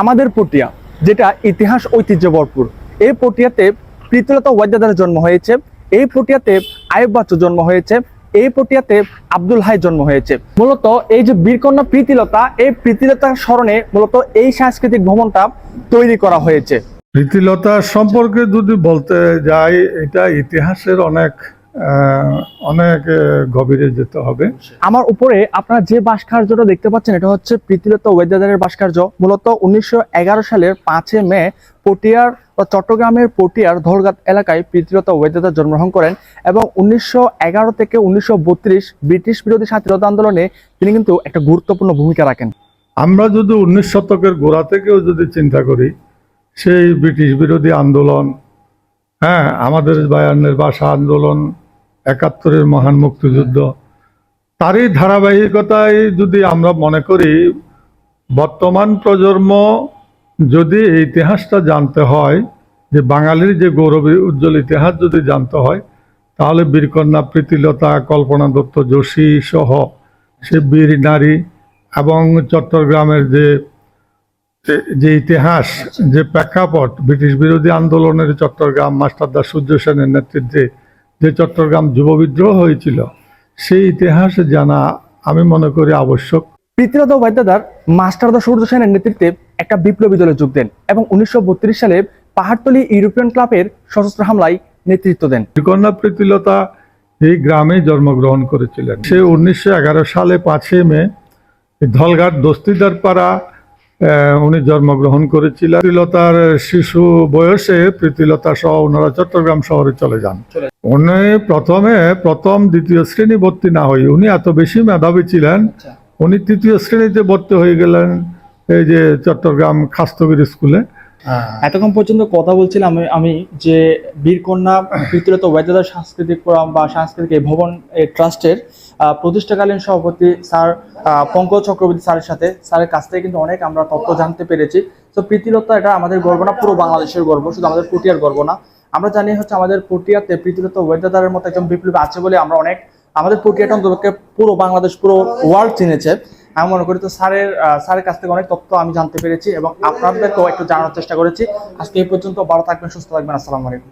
আমাদের পটিয়া, যেটা ইতিহাস ঐতিহ্য ভরপুর, এই পটিয়াতে প্রীতিলতা ওয়াদ্দাদার জন্ম হয়েছে, এই পটিয়াতে আয়ুব বাচ্চু জন্ম হয়েছে, এই পটিয়াতে আব্দুল হাই জন্ম হয়েছে। মূলত এই যে বীরকন্যা প্রীতিলতা, এই প্রীতিলতার স্মরণে মূলত এই সাংস্কৃতিক ভ্রমণটা তৈরি করা হয়েছে। প্রীতিলতা সম্পর্কে যদি বলতে যাই, এটা ইতিহাসের অনেক অনেক গভীরে যেতে হবে। আমার উপরে আপনারা যে ভাস্কর্যটা দেখতে পাচ্ছেন এটা হচ্ছে প্রীতিলতা ওয়েদাদারের ভাস্কর্য। মূলত উনিশশো এগারো সালের পাঁচে মে পটিয়ার বা চট্টগ্রামের পটিয়ার ধলগাত এলাকায় প্রীতিলতা ওয়েদাদার জন্মগ্রহণ করেন এবং উনিশশো এগারো থেকে উনিশশো বত্রিশ ব্রিটিশ বিরোধী স্বাধীনতা আন্দোলনে তিনি কিন্তু একটা গুরুত্বপূর্ণ ভূমিকা রাখেন। আমরা যদি উনিশ শতকের গোড়া থেকেও যদি চিন্তা করি সেই ব্রিটিশ বিরোধী আন্দোলন হ্যাঁ আমাদের বায়ান্নের ভাষা আন্দোলন একাত্তরের মহান মুক্তিযুদ্ধ। তারই ধারাবাহিকতায় যদি আমরা মনে করি, বর্তমান প্রজন্ম যদি এই ইতিহাসটা জানতে হয়, যে বাঙালির যে গৌরবী উজ্জ্বল ইতিহাস যদি জানতে হয়, তাহলে বীরকন্যা প্রীতিলতা, কল্পনা দত্ত যোশী সহ সে বীর নারী এবং চট্টগ্রামের যে যে ইতিহাস, যে প্রেক্ষাপট, ব্রিটিশ বিরোধী আন্দোলনের চট্টগ্রাম মাস্টারদা সূর্য সেনের নেতৃত্বে যে চট্টগ্রাম যুব বিদ্রোহ হয়েছিল সেই ইতিহাস জানা আমি মনে করি আবশ্যক। প্রীতিলতা ওয়েদাদার মাস্টারদা সূর্য সেনের নেতৃত্বে একটা বিপ্লবী দলে যোগ দেন এবং উনিশশো বত্রিশ সালে পাহাড়তলি ইউরোপিয়ান ক্লাবের সশস্ত্র হামলায় নেতৃত্ব দেন। কন্যা প্রীতিলতা এই গ্রামে জন্মগ্রহণ করেছিলেন। সে উনিশশো এগারো সালে পাঁচই মে ধলঘাট দস্তিদার পাড়া আহ, উনি জন্মগ্রহণ করেছিলেন। প্রীতিলতার শিশু বয়সে প্রীতিলতা সহ ওনারা চট্টগ্রাম শহরে চলে যান। উনি প্রথমে প্রথম দ্বিতীয় শ্রেণি ভর্তি না হয়ে উনি এত বেশি মেধাবী ছিলেন উনি তৃতীয় শ্রেণীতে ভর্তি হয়ে গেলেন এই যে চট্টগ্রাম খাস্তগির স্কুলে। এতক্ষণ পর্যন্ত কথা বলছিলাম আমি- যে বীরকন্যা প্রীতিলতা ওয়েদাদার সাংস্কৃতিক ফোরাম বা সাংস্কৃতিক ভবন ট্রাস্টের প্রতিষ্ঠাকালীন সভাপতি স্যার পঙ্কজ চক্রবর্তী স্যারের সাথে। স্যারের কাছ থেকে কিন্তু অনেক আমরা তথ্য জানতে পেরেছি। তো প্রীতিলতা এটা আমাদের গর্ব না, পুরো বাংলাদেশের গর্ব, শুধু আমাদের পটিয়ার গর্ব না। আমরা জানি হচ্ছে আমাদের পটিয়াতে প্রীতিলতা ওয়েদাদারের মতো একজন বিপ্লবী আছে বলে আমরা অনেক আমাদের পটিয়াটা অন্তত পুরো বাংলাদেশ, পুরো ওয়ার্ল্ড চিনেছে। আমি মনে করি তো স্যারের স্যারের কাছ থেকে অনেক তথ্য আমি জানতে পেরেছি এবং আপনাদেরকেও একটু জানার চেষ্টা করেছি। আজকে এই পর্যন্ত, ভালো থাকবেন, সুস্থ থাকবেন, আসসালামু আলাইকুম।